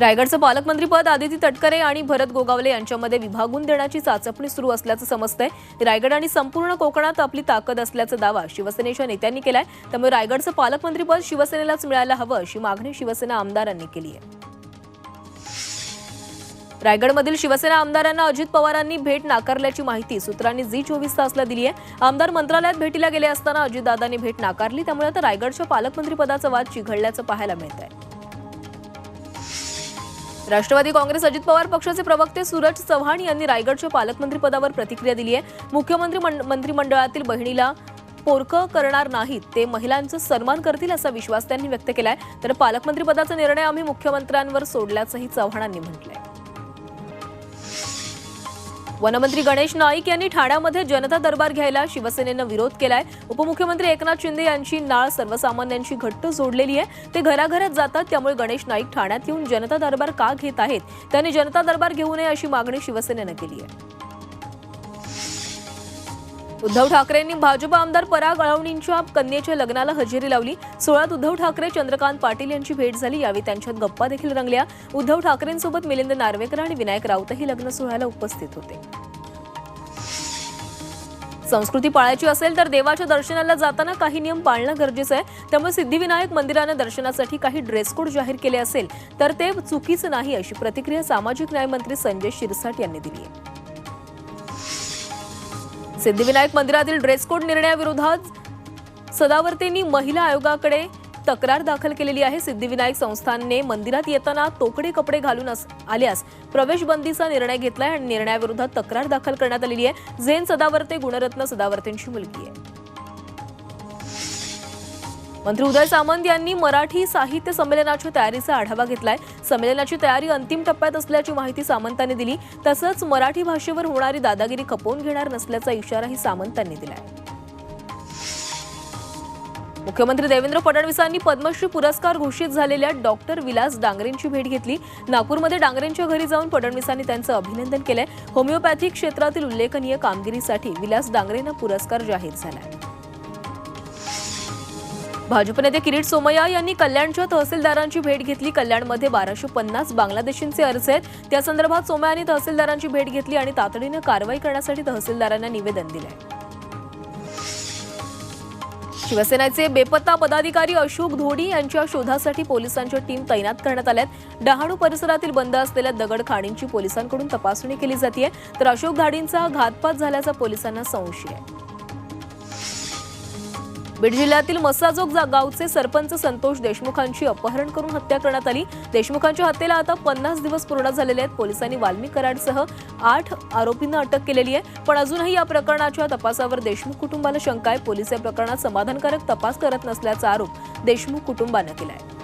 रायगडचं पालकमंत्रीपद आदिती तटकरे आणि भरत गोगावले यांच्यामध्ये विभागून देण्याची चाचपणी सुरू असल्याचं समजतंय. रायगड आणि संपूर्ण कोकणात आपली ताकद असल्याचा दावा शिवसेनेच्या नेत्यांनी केलाय. त्यामुळे रायगडचं पालकमंत्रीपद शिवसेनेलाच मिळायला हवं अशी मागणी शिवसेना आमदारांनी केली आहे रायगडमधील शिवसेना आमदारांना अजित पवारांनी भेट नाकारल्याची माहिती सूत्रांनी झी चोवीस तासला दिली आहे आमदार मंत्रालयात भेटीला गेले असताना अजितदादांनी भेट नाकारली त्यामुळे आता रायगडच्या पालकमंत्रीपदाचा वाद चिघळल्याचं पाहायला मिळत आहे राष्ट्रवादी काँग्रेस अजित पवार पक्षाचे प्रवक्ते सूरज चव्हाण यांनी रायगडच्या पालकमंत्रीपदावर प्रतिक्रिया दिली आहे. मुख्यमंत्री मंड- मंत्रिमंडळातील बहिणीला पोरकं करणार नाहीत ते महिलांचा सन्मान करतील असा विश्वास त्यांनी व्यक्त केलाय. तर पालकमंत्रीपदाचा निर्णय आम्ही मुख्यमंत्र्यांवर सोडल्याचंही चव्हाणांनी म्हटलंय. वनमंत्री गणेश नाईक यांनी ठाण्यामध्ये जनता दरबार घ्यायला शिवसेनेनं विरोध केलाय. उपमुख्यमंत्री एकनाथ शिंदे यांची नाळ सर्वसामान्यांशी घट्ट जोडलेली आहे. ते घराघरात जातात त्यामुळे गणेश नाईक ठाण्यात येऊन जनता दरबार का घेत आहेत? त्यांनी जनता दरबार घेऊ नये अशी मागणी शिवसेनेनं केली आहे. उद्धव ठाकरेंनी भाजप आमदार पराग अळवणींच्या कन्येच्या लग्नाला हजेरी लावली. सोहळ्यात उद्धव ठाकरे चंद्रकांत पाटील यांची भेट झाली. यावेळी त्यांच्यात गप्पा देखील रंगल्या. उद्धव ठाकरेंसोबत मिलिंद नार्वेकर आणि विनायक राऊतही लग्न सोहळ्याला उपस्थित होते. संस्कृती पाळायची असेल तर देवाच्या दर्शनाला जाताना काही नियम पाळणं गरजेचं आहे. त्यामुळे सिद्धिविनायक मंदिरानं दर्शनासाठी काही ड्रेस कोड जाहीर केले असेल तर ते चुकीचं नाही अशी प्रतिक्रिया सामाजिक न्याय मंत्री संजय शिरसाट यांनी दिली आहे. सिद्धिविनायक मंदिरातील ड्रेस कोड निर्णयाविरोधात सदावर्तेंनी महिला आयोगाकडे तक्रार दाखल केलेली आहे. सिद्धिविनायक संस्थानने मंदिरात येताना तोकडे कपडे घालून अस- आल्यास प्रवेश बंदीचा निर्णय घेतलाय आणि निर्णयाविरोधात तक्रार दाखल करण्यात आलेली आहे. झेन सदावर्ते गुणरत्न सदावर्तेंची मुलगी आहे. मंत्री उदय सामंत यांनी मराठी साहित्य संमेलनाच्या तयारीचा आढावा घेतलाय. संमेलनाची तयारी अंतिम टप्प्यात असल्याची माहिती सामंतांनी दिली. तसंच मराठी भाषेवर होणारी दादागिरी खपवून घेणार नसल्याचा इशाराही सामंतांनी दिलाय. मुख्यमंत्री देवेंद्र फडणवीसांनी पद्मश्री पुरस्कार घोषित झालेल्या डॉक्टर विलास डांगरेंची भेट घेतली. नागपूरमध्ये डांगरेंच्या घरी जाऊन फडणवीसांनी त्यांचं अभिनंदन केलंय. होमिओपॅथी क्षेत्रातील उल्लेखनीय कामगिरीसाठी विलास डांगरेंना पुरस्कार जाहीर झालाय. भाजप नेते किरीट सोमय्या यांनी कल्याणच्या तहसीलदारांची भेट घेतली. कल्याणमध्ये बाराशे पन्नास बांगलादेशींचे अर्ज आहेत. त्या संदर्भात सोमय्या यांनी तहसीलदारांची भेट घेतली आणि तातडीनं कारवाई करण्यासाठी तहसीलदारांना निवेदन दिलंय. शिवसेनेचे बेपत्ता पदाधिकारी अशोक धोडी यांच्या शोधासाठी पोलिसांच्या टीम तैनात करण्यात आल्यात. डहाणू परिसरातील बंद असलेल्या दगड खाणींची पोलिसांकडून तपासणी केली जाते तर अशोक धाडींचा घातपात झाल्याचा पोलिसांना संशय आहे. बीड जिल्ह्यातील मसाजोग जा- गावचे सरपंच संतोष देशमुखांची अपहरण करून हत्या करण्यात आली. देशमुखांच्या हत्येला आता पन्नास दिवस पूर्ण झालेले आहेत. पोलिसांनी वाल्मिक कराडसह आठ आरोपींना अटक केलेली आहे. पण अजूनही या प्रकरणाच्या तपासावर देशमुख कुटुंबाला शंका आहे. पोलीस या प्रकरणात समाधानकारक तपास करत नसल्याचा आरोप देशमुख कुटुंबानं केला आहे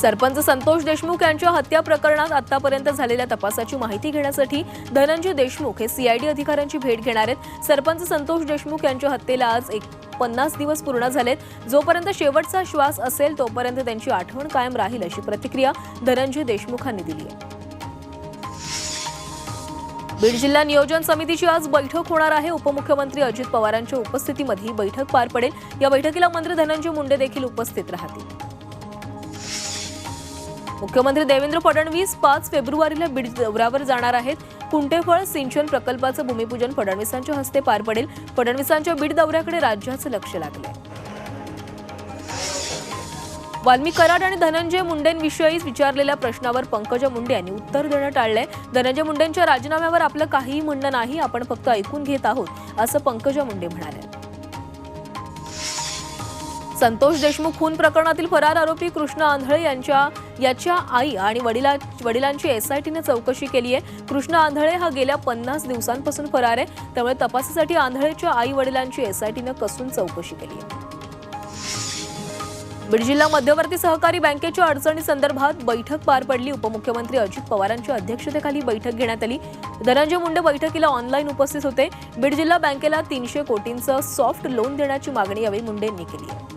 सरपंच संतोष देशमुख यांच्या हत्या प्रकरणात आतापर्यंत झालेल्या तपासाची माहिती घेण्यासाठी धनंजय देशमुख हे सीआयडी अधिकाऱ्यांची भेट घेणार आहेत. सरपंच संतोष देशमुख यांच्या हत्येला आज एक पन्नास दिवस पूर्ण झालेत. जोपर्यंत शेवटचा श्वास असेल तोपर्यंत त्यांची आठवण कायम राहील अशी प्रतिक्रिया धनंजय देशमुखांनी दिली आहे. बीड जिल्हा नियोजन समितीची आज बैठक होणार आहे. उपमुख्यमंत्री अजित पवारांच्या उपस्थितीमध्ये ही बैठक पार पडेल. या बैठकीला मंत्री धनंजय मुंडे देखील उपस्थित राहतील. मुख्यमंत्री देवेंद्र फडणवीस पाच फेब्रुवारीला बीड दौऱ्यावर जाणार आहेत. कुंटेफळ सिंचन प्रकल्पाचं भूमिपूजन फडणवीसांच्या हस्ते पार पडेल. फडणवीसांच्या बीड दौऱ्याकडे राज्याचं लक्ष लागलंय. वाल्मी कराड आणि धनंजय मुंडेंविषयी विचारलेल्या प्रश्नावर पंकजा मुंडे यांनी उत्तर देणं टाळलंय. धनंजय मुंडेंच्या राजीनाम्यावर आपलं काहीही म्हणणं नाही आपण फक्त ऐकून घेत आहोत असं पंकजा मुंडे म्हणाल्या संतोष देशमुख खून प्रकरणातील फरार आरोपी कृष्ण आंधळे यांच्या याच्या आई आणि वडिला वडिलांची एसआयटीने चौकशी केली आहे. कृष्ण आंधळे हा गेल्या पन्नास दिवसांपासून फरार आहे. त्यामुळे तपासासाठी आंधळेच्या आई वडिलांची एसआयटीनं कसून चौकशी केली आहे. बीड जिल्हा मध्यवर्ती सहकारी बँकेच्या अडचणी संदर्भात बैठक पार पडली. उपमुख्यमंत्री अजित पवारांच्या अध्यक्षतेखाली बैठक घेण्यात आली. धनंजय मुंडे बैठकीला ऑनलाईन उपस्थित होते. बीड जिल्हा बँकेला तीनशे कोटींचं सॉफ्ट लोन देण्याची मागणी यावेळी मुंडेंनी केली आहे.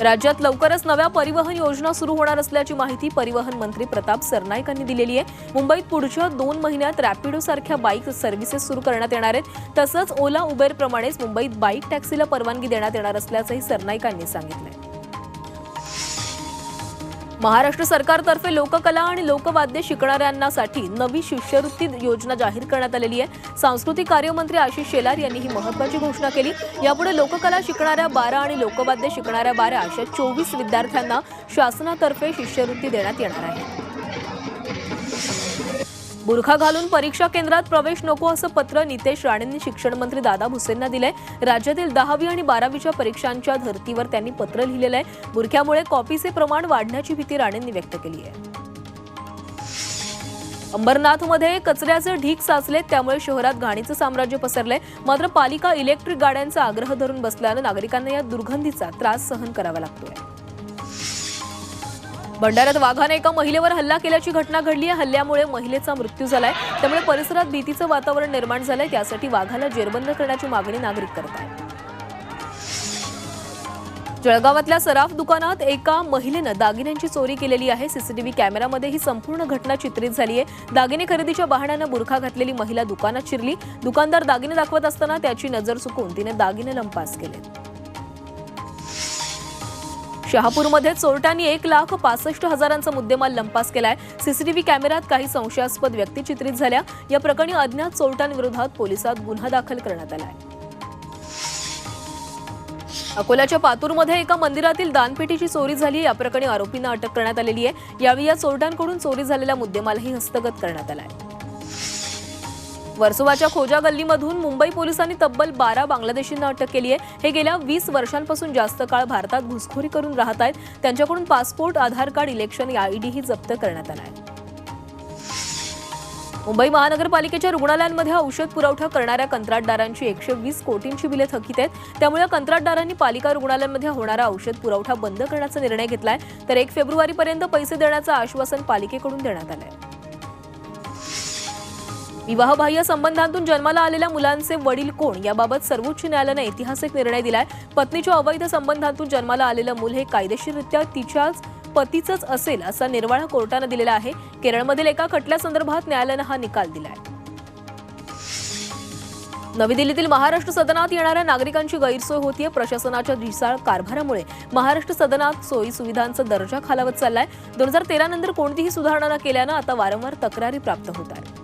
राज्यात लवकरच नव्या परिवहन योजना सुरू होणार असल्याची माहिती परिवहन मंत्री प्रताप सरनाईक यांनी दिलेली आहे. मुंबईत पुढच्या दोन महिन्यात रॅपिडो सारख्या बाईक सर्व्हिसेस सुरू करण्यात येणार आहेत. तसंच ओला उबेर प्रमाणेच मुंबईत बाईक टॅक्सीला परवानगी देण्यात येणार असल्याचंही सरनाईकांनी आहे महाराष्ट्र सरकारतर्फे लोककला आणि लोकवाद्य शिकणाऱ्यांसाठी नवी शिष्यवृत्ती योजना जाहीर करण्यात आलेली आहे. सांस्कृतिक कार्यमंत्री आशिष शेलार यांनी ही महत्वाची घोषणा केली. यापुढे लोककला शिकणाऱ्या बारा आणि लोकवाद्य शिकणाऱ्या बारा अशा चोवीस विद्यार्थ्यांना शासनातर्फे शिष्यवृत्ती देण्यात येणार आहे. बुरखा घालून परीक्षा केंद्रात प्रवेश नको असं पत्र नितेश राणेंनी शिक्षण मंत्री दादा भुसेंना दिलंय. राज्यातील दहावी आणि बारावीच्या परीक्षांच्या धर्तीवर त्यांनी पत्र लिहिलेलं आहे बुरख्यामुळे कॉपीचे प्रमाण वाढण्याची भीती राणेंनी व्यक्त केली आहे. अंबरनाथमध्ये कचऱ्याचे ढीक साचले त्यामुळे शहरात घाणीचं साम्राज्य पसरलंय. मात्र पालिका इलेक्ट्रिक गाड्यांचा आग्रह धरून बसल्यानं नागरिकांना या दुर्गंधीचा त्रास सहन करावा लागतोय. भंडाऱ्यात वाघाने एका महिलेवर हल्ला केल्याची घटना घडली आहे. हल्ल्यामुळे महिलेचा मृत्यू झालाय. त्यामुळे परिसरात भीतीचं वातावरण निर्माण झालंय. त्यासाठी वाघाला जेरबंद करण्याची मागणी नागरिक करत आहेत. जळगावातल्या सराफ दुकानात एका महिलेनं दागिन्यांची चोरी केलेली आहे. सीसीटीव्ही कॅमेरामध्ये ही संपूर्ण घटना चित्रित झाली आहे. दागिने खरेदीच्या बहाण्यानं बुरखा घातलेली महिला दुकानात शिरली. दुकानदार दागिने दाखवत असताना त्याची नजर चुकून तिने दागिने लंपास केले. शहापूरमध्ये चोरट्यांनी एक लाख पासष्ट हजारांचा मुद्देमाल लंपास केलाय. सीसीटीव्ही कॅमेऱ्यात काही संशयास्पद व्यक्ती चित्रित झाल्या. या प्रकरणी अज्ञात चोरट्यांविरोधात पोलिसात गुन्हा दाखल करण्यात आलाय. अकोल्याच्या पातूरमध्ये एका मंदिरातील दानपेटीची चोरी झाली. या प्रकरणी आरोपींना अटक करण्यात आलेली आहे. यावेळी या चोरट्यांकडून चोरी झालेला मुद्देमालही हस्तगत करण्यात आलाय. वर्सोवाच्या खोजा गल्लीमधून मुंबई पोलिसांनी तब्बल बारा बांगलादेशींना अटक केली आहे. हे गेल्या वीस वर्षांपासून जास्त काळ भारतात घुसखोरी करून राहत आहेत. त्यांच्याकडून पासपोर्ट आधार कार्ड इलेक्शन आयडीही जप्त करण्यात आला आहे. मुंबई महानगरपालिकेच्या रुग्णालयांमध्ये औषध पुरवठा करणाऱ्या कंत्राटदारांची एकशे वीस कोटींची बिले थकीत आहेत. त्यामुळे कंत्राटदारांनी पालिका रुग्णालयांमध्ये होणारा औषध पुरवठा बंद करण्याचा निर्णय घेतलाय. तर एक फेब्रुवारीपर्यंत पैसे देण्याचं आश्वासन पालिकेकडून देण्यात आलंय. विवाहबाह्य संबंधांतून जन्माला आलेल्या मुलांचे वडील कोण याबाबत सर्वोच्च न्यायालयानं ऐतिहासिक निर्णय दिलाय. पत्नीच्या अवैध संबंधांतून जन्माला आलेलं मूल हे कायदेशीररित्या तिच्याच पतीचंच असेल असा निर्वाळा कोर्टानं दिलेला आहे. केरळमधील एका खटल्यासंदर्भात न्यायालयानं हा निकाल दिलाय. नवी दिल्लीतील महाराष्ट्र सदनात येणाऱ्या नागरिकांची गैरसोय होतीये प्रशासनाच्या ढिसाळ कारभारामुळे. महाराष्ट्र सदनात सोयी सुविधांचा दर्जा खालावत चाललाय. दोन हजार तेरा नंतर कोणतीही सुधारणा न केल्यानं आता वारंवार तक्रारी प्राप्त होत आहेत.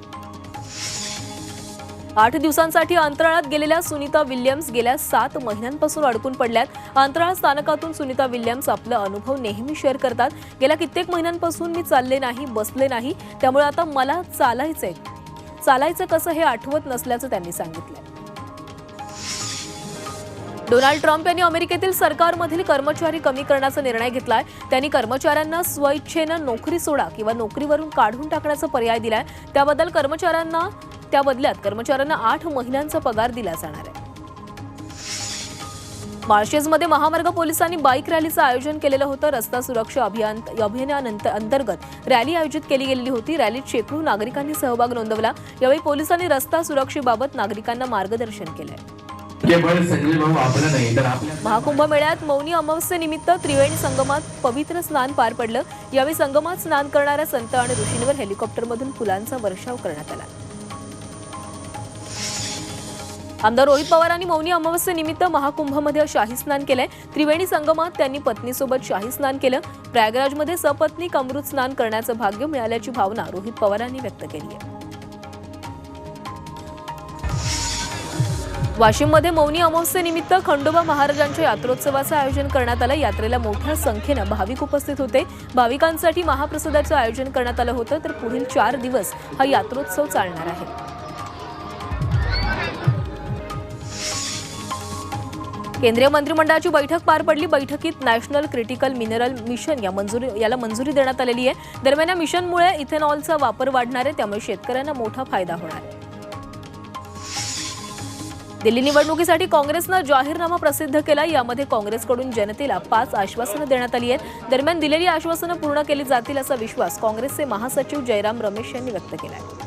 आठ दिवसांसाठी अंतराळात गेलेल्या सुनीता विल्यम्स गेल्या सात महिन्यांपासून अडकून पडल्यात. अंतराळ स्थानकातून सुनीता विल्यम्स आपला अनुभव नेहमी शेअर करतात. गेल्या कित्येक महिन्यांपासून मी चालले नाही बसले नाही. त्यामुळे आता मला चालायचंय. चालायचं कसं हे आठवत नसल्याचं त्यांनी सांगितलंय. डोनाल्ड ट्रम्प यांनी अमेरिकेतील सरकारमधील कर्मचारी कमी करण्याचा निर्णय घेतलाय. त्यांनी कर्मचाऱ्यांना स्वइच्छेनं नोकरी सोडा किंवा नोकरीवरून काढून टाकण्याचा पर्याय दिलाय. त्याबद्दल कर्मचाऱ्यांना त्या बदल्यात कर्मचाऱ्यांना आठ महिन्यांचा पगार दिला जाणार आहे. माळशेजमध्ये महामार्ग पोलिसांनी बाईक रॅलीचं आयोजन केलेलं होतं. रस्ता सुरक्षा अभियान अभियानानंतर अंतर्गत रॅली आयोजित केली गेलेली होती. रॅलीत शेकडो नागरिकांनी सहभाग नोंदवला. यावेळी पोलिसांनी रस्ता सुरक्षेबाबत नागरिकांना मार्गदर्शन केलंय. महाकुंभ मेळ्यात मौनी अमावस्येनिमित्त त्रिवेणी संगमात पवित्र स्नान पार पडलं. यावेळी संगमात स्नान करणाऱ्या संत आणि ऋषींवर हेलिकॉप्टरमधून फुलांचा वर्षाव करण्यात आला. आमदार रोहित पवारांनी मौनी अमावस्येनिमित्त महाकुंभमध्ये शाही स्नान केलंय. त्रिवेणी संगमात त्यांनी पत्नीसोबत शाही स्नान केलं. प्रयागराजमध्ये सपत्नीक अमृत स्नान करण्याचं भाग्य मिळाल्याची भावना रोहित पवारांनी व्यक्त केली आहे. वाशिममध्ये मौनी अमावस्येनिमित्त खंडोबा महाराजांच्या यात्रोत्सवाचं आयोजन करण्यात आलं. यात्रेला मोठ्या संख्येनं भाविक उपस्थित होते. भाविकांसाठी महाप्रसादाचं आयोजन करण्यात आलं होतं. तर पुढील चार दिवस हा यात्रोत्सव चालणार आहे. केंद्रीय मंत्रिमंडळाची बैठक पार पडली. बैठकीत नॅशनल क्रिटिकल मिनरल मिशन या मंजुरी याला मंजुरी देण्यात आलेली आहे. दरम्यान या मिशनमुळे इथेनॉलचा वापर वाढणार आहे. त्यामुळे शेतकऱ्यांना मोठा फायदा होणार आहे. दिल्ली निवडणुकीसाठी काँग्रेसनं जाहीरनामा प्रसिद्ध केला. यामध्ये काँग्रेसकडून जनतेला पाच आश्वासनं देण्यात आली आहेत. दरम्यान दिलेली आश्वासनं पूर्ण केली जातील असा विश्वास काँग्रेसचे महासचिव जयराम रमेश यांनी व्यक्त केला आहे.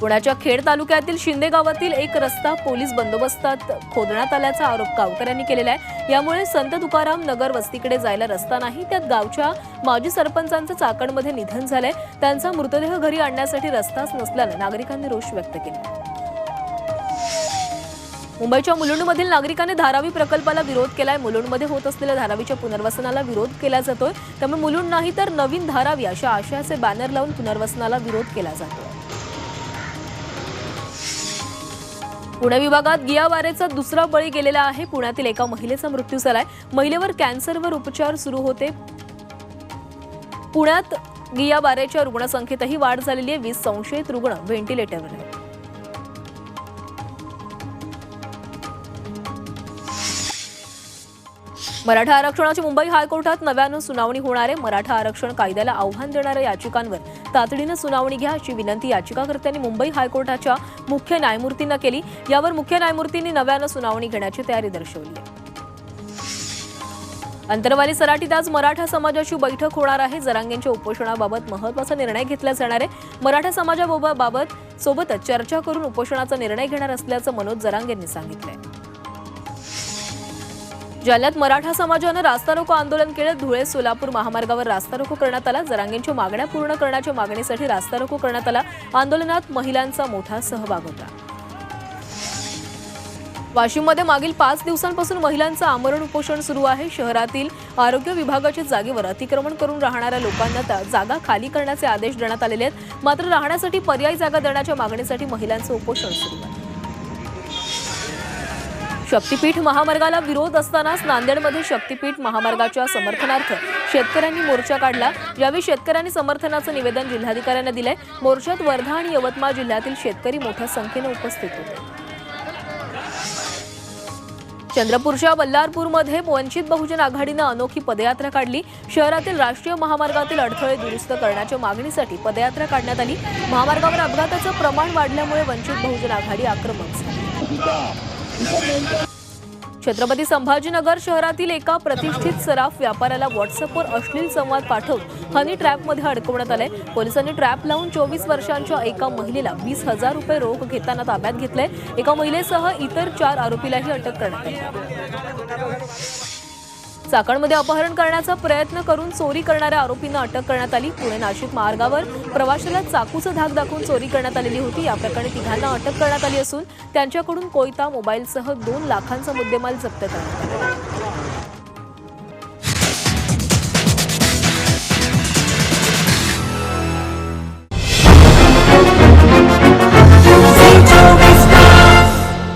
पुण्याच्या खेड तालुक्यातील शिंदे गावातील एक रस्ता पोलीस बंदोबस्तात खोदण्यात आल्याचा आरोप गावकऱ्यांनी केलेला आहे. यामुळे संत तुकाराम नगर वस्तीकडे जायला रस्ता नाही. त्यात गावच्या माजी सरपंचांचं चाकणमध्ये निधन झालंय. त्यांचा मृतदेह घरी आणण्यासाठी रस्ताच नसल्यानं नागरिकांनी रोष व्यक्त केला. मुंबईच्या मुलुंडमधील नागरिकांनी धारावी प्रकल्पाला विरोध केलाय. मुलुंडमध्ये होत असलेल्या धारावीच्या पुनर्वसनाला विरोध केला जातोय. त्यामुळे मुलुंड नाही तर नवीन धारावी अशा आशयाचे बॅनर लावून पुनर्वसनाला विरोध केला जातोय. पुणे विभागात गियावारेचा दुसरा बळी गेलेला आहे. पुण्यातील एका महिलेचा मृत्यू झालाय. महिलेवर कॅन्सरवर उपचार सुरू होते. पुण्यात गियाबारेच्या रुग्णसंख्येतही वाढ झालेली आहे. वीस संशयित रुग्ण व्हेंटिलेटरवर आहेत. मराठा आरक्षणाची मुंबई हायकोर्टात नव्यानं सुनावणी होणार आहे. मराठा आरक्षण कायद्याला आव्हान देणाऱ्या याचिकांवर तातडीनं सुनावणी घ्या अशी विनंती याचिकाकर्त्यांनी मुंबई हायकोर्टाच्या मुख्य न्यायमूर्तींना केली. यावर मुख्य न्यायमूर्तींनी नव्यानं सुनावणी घेण्याची तयारी दर्शवली आहे. अंतरवाली सराटीत आज मराठा समाजाची बैठक होणार आहे. जरांगेंच्या उपोषणाबाबत महत्त्वाचा निर्णय घेतला जाणार आहे. मराठा समाजाबाबत सोबतच चर्चा करून उपोषणाचा निर्णय घेणार असल्याचं मनोज जरांगेंनी सांगितलंय. जालन्यात मराठा समाजानं रास्ता रोको आंदोलन केलं धुळे सोलापूर महामार्गावर रास्ता रोको करण्यात आला. जरांगेंच्या मागण्या पूर्ण करण्याच्या मागणीसाठी रास्ता रोको करण्यात आला. आंदोलनात महिलांचा मोठा सहभाग होता. वाशिममध्ये मागील पाच दिवसांपासून महिलांचं आमरण उपोषण सुरू आहे. शहरातील आरोग्य विभागाच्या जागेवर अतिक्रमण करून राहणाऱ्या लोकांना त्या जागा खाली करण्याचे आदेश देण्यात आलेले आहेत. मात्र राहण्यासाठी पर्यायी जागा देण्याच्या मागणीसाठी महिलांचं उपोषण सुरू आहे. शक्तीपीठ महामार्गाला विरोध असतानाच नांदेडमध्ये शक्तीपीठ महामार्गाच्या समर्थनार्थ शेतकऱ्यांनी मोर्चा काढला. यावेळी शेतकऱ्यांनी समर्थनाचं निवेदन जिल्हाधिकाऱ्यांना दिलंय. मोर्चात वर्धा आणि यवतमाळ जिल्ह्यातील शेतकरी मोठ्या संख्येने उपस्थित होते. चंद्रपूरच्या बल्लारपूरमध्ये वंचित बहुजन आघाडीनं अनोखी पदयात्रा काढली. शहरातील राष्ट्रीय महामार्गातील अडथळे दुरुस्त करण्याच्या मागणीसाठी पदयात्रा काढण्यात आली. महामार्गावर अपघाताचं प्रमाण वाढल्यामुळे वंचित बहुजन आघाडी आक्रमक झाली. छत्रपती संभाजीनगर शहरातील एका प्रतिष्ठित सराफ व्यापाऱ्याला व्हॉट्सअपवर अश्लील संवाद पाठवून हनी ट्रॅपमध्ये अडकवण्यात आले पोलिसांनी ट्रॅप लावून चोवीस वर्षांच्या एका महिलेला वीस हजार रुपये रोख घेताना ताब्यात घेतलंय. एका महिलेसह इतर चार आरोपीलाही अटक करण्यात आली. चाकणमध्ये अपहरण करण्याचा प्रयत्न करून चोरी करणाऱ्या आरोपींना अटक करण्यात आली. पुणे नाशिक मार्गावर प्रवाशाला चाकूचं धाक दाखवून चोरी करण्यात आलेली होती. या प्रकरणी तिघांना अटक करण्यात आली असून त्यांच्याकडून कोयता मोबाईलसह दोन लाखांचा मुद्देमाल जप्त करण्यात आला.